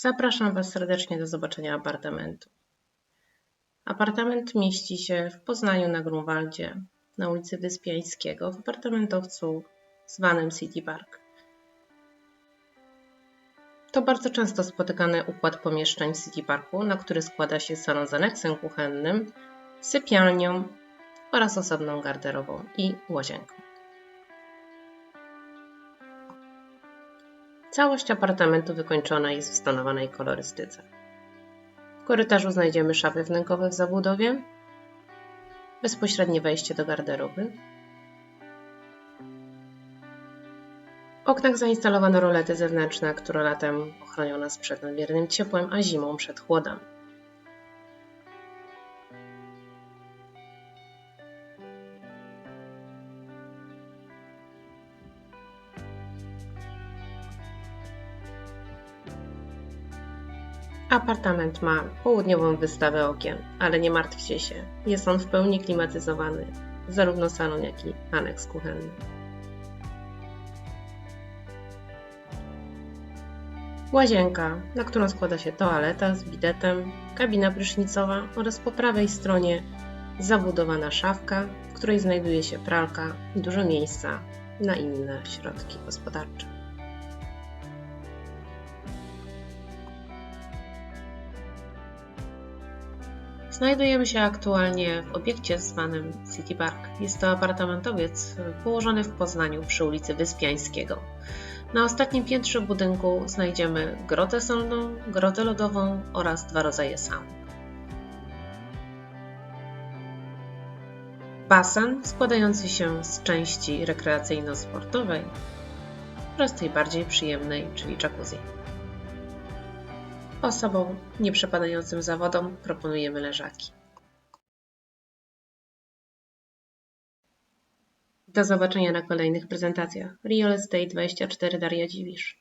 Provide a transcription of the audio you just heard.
Zapraszam Was serdecznie do zobaczenia apartamentu. Apartament mieści się w Poznaniu na Grunwaldzie, na ulicy Wyspiańskiego, w apartamentowcu zwanym City Park. To bardzo często spotykany układ pomieszczeń w City Parku, na który składa się salon z aneksem kuchennym, sypialnią oraz osobną garderobą i łazienką. Całość apartamentu wykończona jest w stonowanej kolorystyce. W korytarzu znajdziemy szafy wnękowe w zabudowie, bezpośrednie wejście do garderoby. W oknach zainstalowano rolety zewnętrzne, które latem ochronią nas przed nadmiernym ciepłem, a zimą przed chłodami. Apartament ma południową wystawę okien, ale nie martwcie się, jest on w pełni klimatyzowany, zarówno salon, jak i aneks kuchenny. Łazienka, na którą składa się toaleta z bidetem, kabina prysznicowa oraz po prawej stronie zabudowana szafka, w której znajduje się pralka i dużo miejsca na inne środki gospodarcze. Znajdujemy się aktualnie w obiekcie zwanym City Park. Jest to apartamentowiec położony w Poznaniu przy ulicy Wyspiańskiego. Na ostatnim piętrze budynku znajdziemy grotę solną, grotę lodową oraz dwa rodzaje saun. Basen składający się z części rekreacyjno-sportowej oraz tej bardziej przyjemnej, czyli jacuzzi. Osobom nieprzepadającym zawodom proponujemy leżaki. Do zobaczenia na kolejnych prezentacjach. Real Estate 24 Daria Dziwisz.